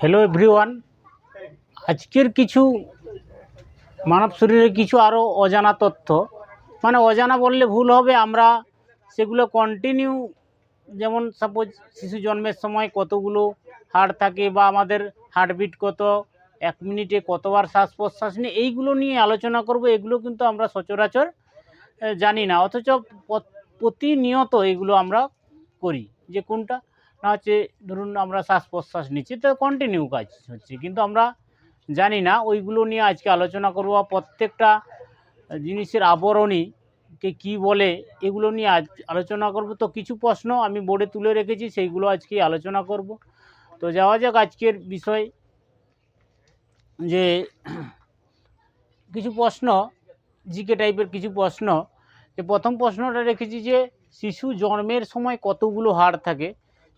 Hello everyone আজকের কিছু মানব শরীরের কিছু আরও অজানা তথ্য। মানে অজানা বললে ভুল হবে, আমরা সেগুলো কন্টিনিউ যেমন সাপোজ শিশু জন্মের সময় কতগুলো হাড় থাকে বা আমাদের হার্টবিট কত, এক মিনিটে কতবার শ্বাস প্রশ্বাস নিয়ে এইগুলো নিয়ে আলোচনা করব, এগুলো কিন্তু আমরা সচরাচর জানি না। অথচ প্রতিনিয়ত এগুলো আমরা করি। যে কোনটা? না হচ্ছে, ধরুন আমরা শ্বাস প্রশ্বাস নিচ্ছি, তো কন্টিনিউ কাজ হচ্ছে। কিন্তু আমরা জানি না, ওইগুলো নিয়ে আজকে আলোচনা করব প্রত্যেকটা জিনিসের আবরণী কে কী বলে, এগুলো নিয়ে আজ আলোচনা করব। তো কিছু প্রশ্ন আমি বোর্ডে তুলে রেখেছি, সেইগুলো আজকে আলোচনা করব। তো যাওয়া যাক আজকের বিষয়। যে কিছু প্রশ্ন, জিকে টাইপের কিছু প্রশ্ন। যে প্রথম প্রশ্নটা রেখেছি যে, শিশু জন্মের সময় কতগুলো হাড় থাকে?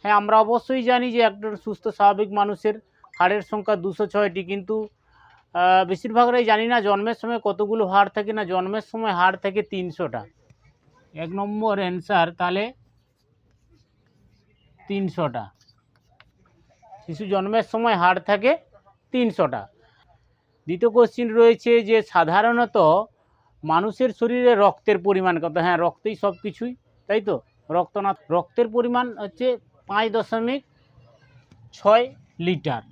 হ্যাঁ আমরা অবশ্যই জানি যে একজন সুস্থ, স্বাভাবিক মানুষের হাড়ের সংখ্যা দুশো ছয়টি, কিন্তু বেশিরভাগরাই জানি না জন্মের সময় কতগুলো হাড় থাকে না, জন্মের সময় হাড় থাকে তিনশোটা। এক নম্বর অ্যান্সার তাহলে তিনশোটা। শিশু জন্মের সময় হাড় থাকে তিনশোটা। দ্বিতীয় কোশ্চিন রয়েছে যে সাধারণত মানুষের শরীরে রক্তের পরিমাণ কত? হ্যাঁ রক্তেই সব কিছুই তাই তো? রক্ত না রক্তের পরিমাণ হচ্ছে পাঁচ দশমিক ছয় লিটার।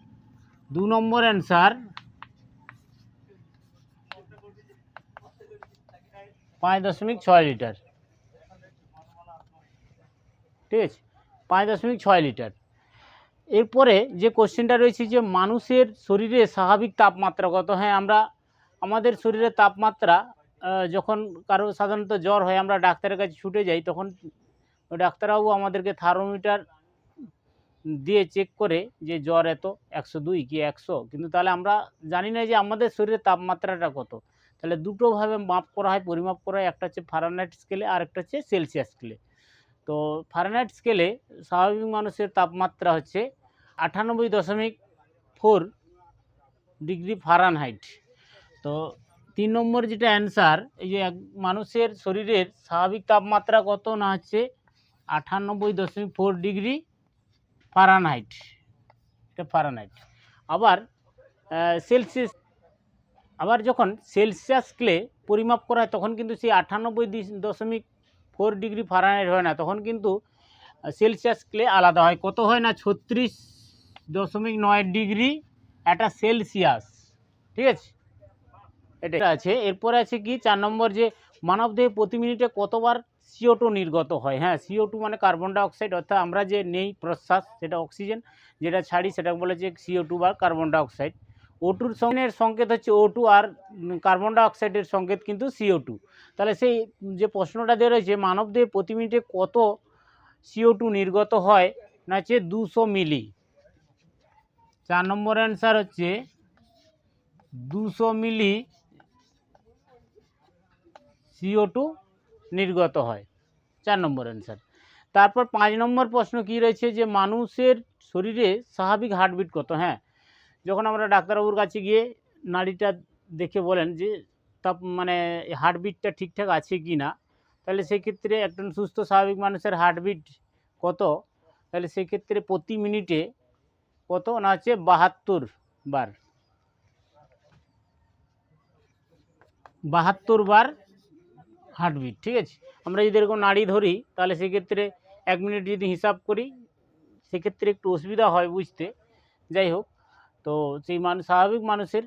দু নম্বর অ্যান্সার, পাঁচ দশমিক ছয় লিটার। ঠিক আছে? পাঁচ দশমিক ছয় লিটার। এরপরে যে কোশ্চেনটা রয়েছে যে মানুষের শরীরে স্বাভাবিক তাপমাত্রা কত? হ্যাঁ আমরা আমাদের শরীরের তাপমাত্রা যখন কারও সাধারণত জ্বর হয়, আমরা ডাক্তারের কাছে ছুটে যাই, তখন ডাক্তারবাবু আমাদেরকে থার্মোমিটার দিয়ে চেক করে যে জ্বর এত, একশো দুই কি একশো? কিন্তু তাহলে আমরা জানি না যে আমাদের শরীরের তাপমাত্রাটা কত। তাহলে দুটোভাবে মাপ করা হয়, পরিমাপ করা হয়, একটা হচ্ছে ফারেনহাইট স্কেলে আর একটা হচ্ছে সেলসিয়াস স্কেলে তো ফারেনহাইট স্কেলে স্বাভাবিক মানুষের তাপমাত্রা হচ্ছে আটানব্বই দশমিক ফোর ডিগ্রি ফারেনহাইট তো তিন নম্বর যেটা অ্যান্সার এই যে এক মানুষের শরীরের স্বাভাবিক তাপমাত্রা কত না হচ্ছে, আটানব্বই দশমিক ফোর ডিগ্রি ফারেনহাইট এটা ফারেনহাইট আবার সেলসিয়াস আবার যখন সেলসিয়াস স্কেলে পরিমাপ করা হয়, তখন কিন্তু সেই আটানব্বই দশমিক ফোর ডিগ্রি ফারেনহাইট হয় না। তখন কিন্তু সেলসিয়াস স্কেলে আলাদা হয়। কত হয় না? ছত্রিশ দশমিক নয় ডিগ্রি একটা সেলসিয়াস ঠিক আছে? এটা আছে। এরপরে আছে কি? চার নম্বর যে মানবদেহে প্রতি মিনিটে কতবার সিও টু নির্গত হয়। হ্যাঁ সিও টু মানে কার্বন ডাইঅক্সাইড অর্থাৎ আমরা যে নেই প্রশ্বাস, সেটা অক্সিজেন যেটা ছাড়ি সেটা বলে যে সিও টু বা কার্বন ডাইঅক্সাইড ও টুর সঙ্গের সংকেত হচ্ছে ও টু আর কার্বন ডাইঅক্সাইডের সংকেত কিন্তু সিও টু তাহলে সেই যে প্রশ্নটা দেওয়া রয়েছে, মানবদেহে প্রতি মিনিটে কত সিও টু নির্গত হয়, না হচ্ছে দুশো মিলি? চার নম্বর অ্যান্সার হচ্ছে দুশো মিলি সিও টু নির্গত হয়। চার নম্বর অ্যান্সার তারপর পাঁচ নম্বর প্রশ্ন কি রয়েছে যে মানুষের শরীরে স্বাভাবিক হার্টবিট কত? হ্যাঁ যখন আমরা ডাক্তারবাবুর কাছে গিয়ে নাড়িটা দেখে বলেন যে তাপ মানে হার্টবিটটা ঠিকঠাক আছে কি না, তাহলে সেক্ষেত্রে একজন সুস্থ স্বাভাবিক মানুষের হার্টবিট কত? তাহলে সেক্ষেত্রে প্রতি মিনিটে কত? না হচ্ছে বাহাত্তর বার। বাহাত্তর বার হার্টবিট, ঠিক আছে? আমরা যদি এরকম নাড়ি ধরি, তাহলে সেক্ষেত্রে এক মিনিট যদি হিসাব করি, সেক্ষেত্রে একটু অসুবিধা হয় বুঝতে। যাই হোক, তো সেই মানুষ স্বাভাবিক মানুষের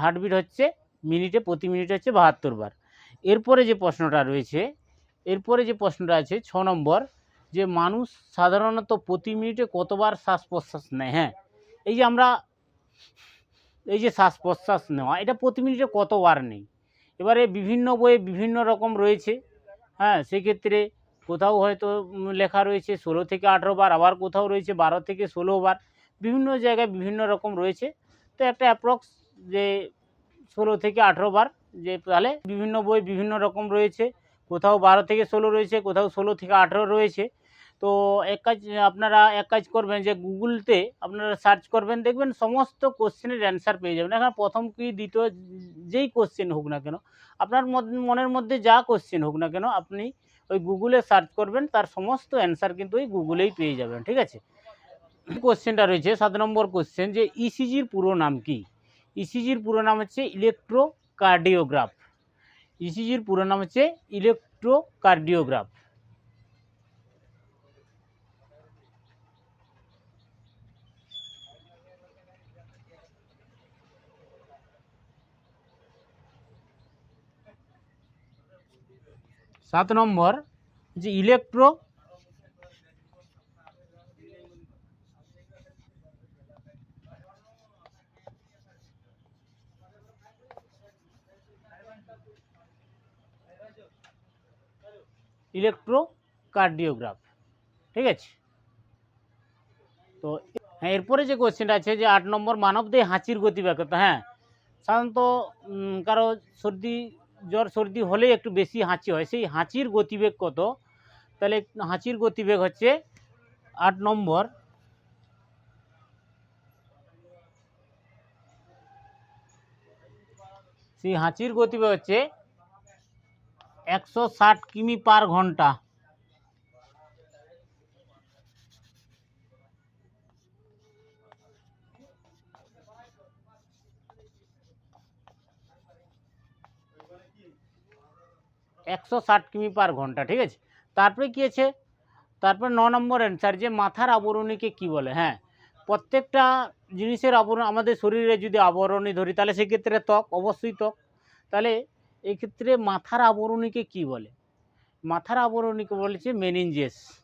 হার্টবিট হচ্ছে মিনিটে, প্রতি মিনিটে হচ্ছে বাহাত্তর বার। এরপরে যে প্রশ্নটা রয়েছে, এরপরে যে প্রশ্নটা আছে, ছ নম্বর, যে মানুষ সাধারণত প্রতি মিনিটে কতবার শ্বাস প্রশ্বাস নেয়? হ্যাঁ এই যে আমরা, এই যে শ্বাস প্রশ্বাস নেওয়া, এটা প্রতি মিনিটে কতবার নেই? এবারে বিভিন্ন বইয়ে বিভিন্ন রকম রয়েছে। হ্যাঁ সেক্ষেত্রে কোথাও হয়তো লেখা রয়েছে ষোলো থেকে আঠেরো বার, আবার কোথাও রয়েছে বারো থেকে ষোলো বার। বিভিন্ন জায়গায় বিভিন্ন রকম রয়েছে। তো একটা অ্যাপ্রক্স যে ষোলো থেকে আঠেরো বার যে তাহলে বিভিন্ন বই বিভিন্ন রকম রয়েছে। কোথাও বারো থেকে ষোলো রয়েছে, কোথাও ষোলো থেকে আঠেরো রয়েছে। তো এক কাজ, আপনারা এক কাজ করবেন যে গুগলতে আপনারা সার্চ করবেন, দেখবেন সমস্ত কোশ্চেনের অ্যান্সার পেয়ে যাবেন। এখন প্রথম কি, দ্বিতীয় যেই কোশ্চেন হোক না কেন, আপনার মনের মধ্যে যা কোশ্চেন হোক না কেন, আপনি ওই গুগলে সার্চ করবেন, তার সমস্ত অ্যান্সার কিন্তু ওই গুগলেই পেয়ে যাবেন, ঠিক আছে? কোশ্চেনটা রয়েছে, সাত নম্বর কোশ্চেন যে ইসিজির পুরো নাম কি? ইসিজির পুরো নাম হচ্ছে ইলেকট্রোকার্ডিওগ্রাফ। ইসিজির পুরো নাম হচ্ছে ইলেকট্রোকার্ডিওগ্রাফ। সাত নম্বর, যে ইলেকট্রো ইলেকট্রোকার্ডিওগ্রাফ ঠিক আছে? তো হ্যাঁ এরপরে যে কোশ্চেনটা আছে যে আট নম্বর মানবদেহে হাঁচির গতিবেগ কত হ্যাঁ সাধারণত কারও সর্দি জ্বর সর্দি হলে একটু বেশি হাঁচি হয়। সেই হাঁচির গতিবেগ কত? তাহলে হাঁচির গতিবেগ হচ্ছে আট নম্বর। সেই হাঁচির গতিবেগ হচ্ছে একশো ষাট কিমি পার ঘণ্টা। একশো ষাট কিমি পার ঘণ্টা, ঠিক আছে? তারপরে কী আছে? তারপর ন নম্বর অ্যান্সার যে মাথার আবরণীকে কি বলে? হ্যাঁ প্রত্যেকটা জিনিসের আবরণ, আমাদের শরীরে যদি আবরণী ধরি, তাহলে সেক্ষেত্রে ত্বক, অবশ্যই ত্বক। তাহলে এক্ষেত্রে মাথার আবরণীকে কি বলে? মাথার আবরণীকে বলেছে মেনিনজেস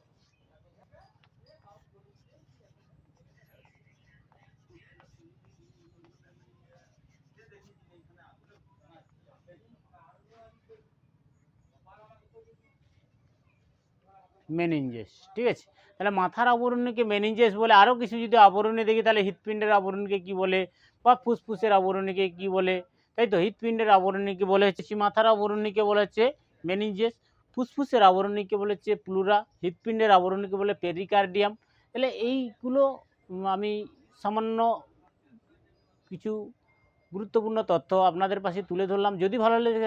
মেনিনজেস ঠিক আছে? তাহলে মাথার আবরণীকে মেনিনজেস বলে আরও কিছু যদি আবরণী দেখি, তাহলে হৃৎপিণ্ডের আবরণীকে কি বলে বা ফুসফুসের আবরণীকে কি বলে? তাই তো? হৃৎপিণ্ডের আবরণীকে বলে হচ্ছে মাথার আবরণীকে বলে হচ্ছে মেনিনজেস ফুসফুসের আবরণীকে বলে হচ্ছে প্লুরা হৃৎপিণ্ডের আবরণীকে বলে পেরিকার্ডিয়াম তাহলে এইগুলো আমি সামান্য কিছু গুরুত্বপূর্ণ তথ্য আপনাদের পাশে তুলে ধরলাম। যদি ভালো লেগে